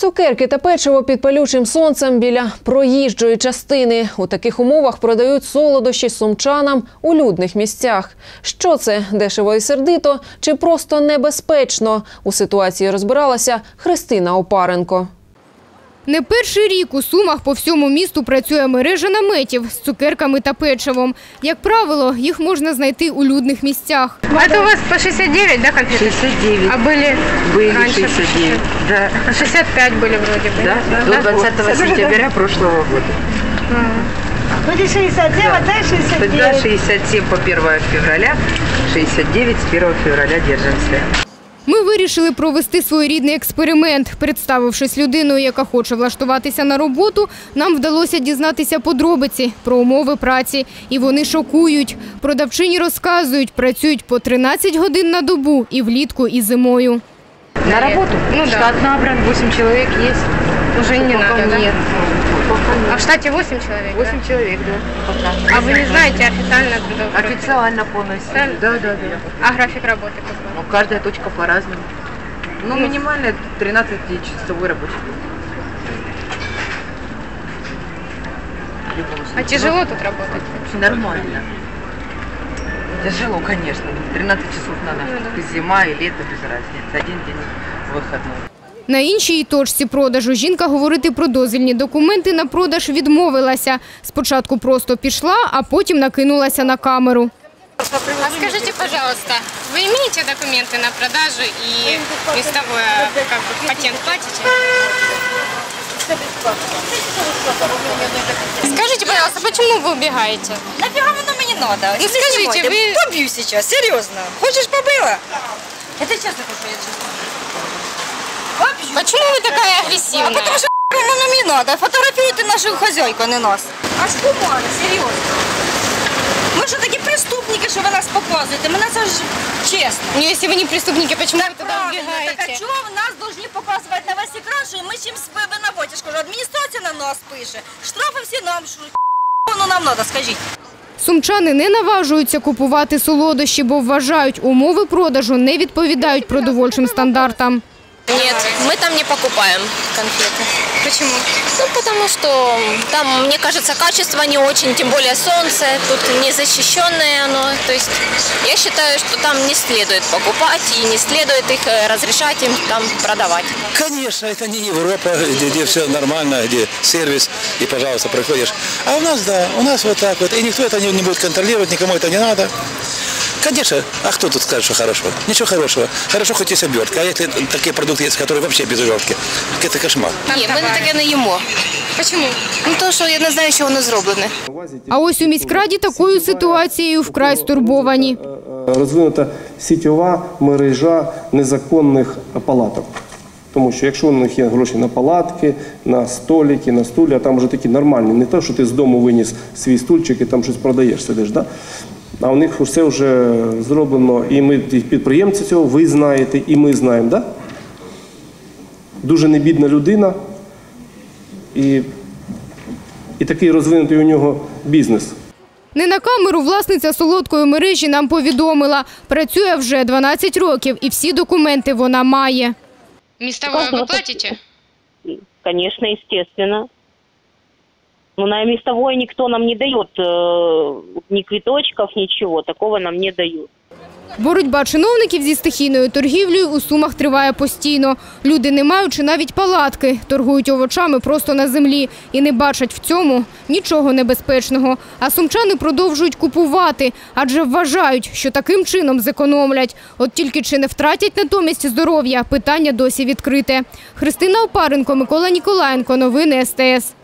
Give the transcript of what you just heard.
Цукерки та печиво під палючим сонцем біля проїжджої частини. У таких умовах продають солодощі сумчанам у людних місцях. Що це дешево і сердито чи просто небезпечно? У ситуації розбиралася Христина Опаренко. Не перший рік у Сумах по всьому місту працює мережа наметів з цукерками та печивом. Як правило, їх можна знайти у людних місцях. Это у вас по 69, да, конфеты? 69. А были Были раньше 69. Да. по 65 были вроде бы. Да, до 20 сентября прошлого года. Будет 69, а дальше 69. Тогда 67 по 1 февраля, 69 с 1 февраля держимся. Ми вирішили провести своєрідний експеримент. Представившись людиною, яка хоче влаштуватися на роботу, нам вдалося дізнатися подробиці про умови праці. І вони шокують. Продавчині розказують, працюють по 13 годин на добу і влітку, і зимою. На работу? Ну да. Штат набран, 8 человек есть. Уже не надо, да? Нет. А в штате 8 человек, 8 человек, да. Пока. да? А вы не знаете официально трудовой Официально полностью. Да? Да, да, да. А график работы какой? Ну, каждая точка по-разному. Ну, минимально 13-часовой рабочий день. А тяжело тут работать? Ну, Нормально. Тяжело, конечно. 13 часов надо. Ну да. Зима и лето без разницы. Один день выходной. На іншій точці продажу жінка говорити про дозвільні документи на продаж відмовилася. Спочатку просто пішла, а потім накинулася на камеру. А скажите, пожалуйста, вы имеете документы на продажу и листовое, как бы, патент платите? Скажите, пожалуйста, почему вы убегаете? Нафига воно мені надо? Ну, скажите, вы- Поб'ю сейчас, серйозно. Хочеш побила? Это чесно кажу, я чесно. Поб'ю. Почему вы такая агрессивная? Потому що воно мені надо. Фотографуйте нашу хазяйку, а не нас. Аж кумара, серйозно. Ми що такі преступники, що ви нас показуєте? Мене це ж чесно. Ну, если вы не преступники, почему вы туда Правильно, так а убегаете? чого нас повинні показувати на весь екран, що ми чимось винуваті? Я ж кажу, адміністрація на нас пише, штрафи всі нам шуруть. Воно нам треба, скажіть. Сумчани не наважуються купувати солодощі, бо вважають, умови продажу не відповідають продовольчим стандартам. Нет, мы там не покупаем конфеты. Почему? Ну, потому что там, мне кажется, качество не очень, тем более солнце, тут незащищенное оно. То есть я считаю, что там не следует покупать и не следует их э, разрешать им там продавать. Конечно, это не Европа, где, где все нормально, где сервис, и, пожалуйста, приходишь. А у нас, да, у нас вот так вот. И никто это не, не будет контролировать, никому это не надо. Конечно, а кто тут скажет, что хорошо? Ничего хорошего. Хорошо, хоть есть обертка. А если такие продукты есть, которые вообще без обертки, так это кошмар. Ні, ми таке не їмо. Почему? Ну, тому що я не знаю, що воно зроблене. А ось у міськраді такою ситуацією вкрай стурбовані. розвинута сітьова мережа незаконних палаток. Тому що якщо у них є гроші на палатки, на столики, на стулі, а там вже такі нормальні, не те, що ти з дому виніс свій стульчик і там щось продаєш, сидиш, да? А у них все вже зроблено, і ми підприємці цього, ви знаєте, і ми знаємо. Да? Дуже небідна людина і, і такий розвинутий у нього бізнес. Не на камеру власниця солодкої мережі нам повідомила. Працює вже 12 років і всі документи вона має. Местовое вы платите? Конечно, естественно. Но на местовое никто нам не дает э, ни квиточков, ничего. Такого нам не дают. Боротьба чиновників зі стихійною торгівлею у Сумах триває постійно. Люди, не маючи навіть палатки, торгують овочами просто на землі і не бачать в цьому нічого небезпечного. А сумчани продовжують купувати, адже вважають, що таким чином зекономлять. От тільки чи не втратять натомість здоров'я, питання досі відкрите. Христина Опаренко, Микола Ніколаєнко. Новини СТС.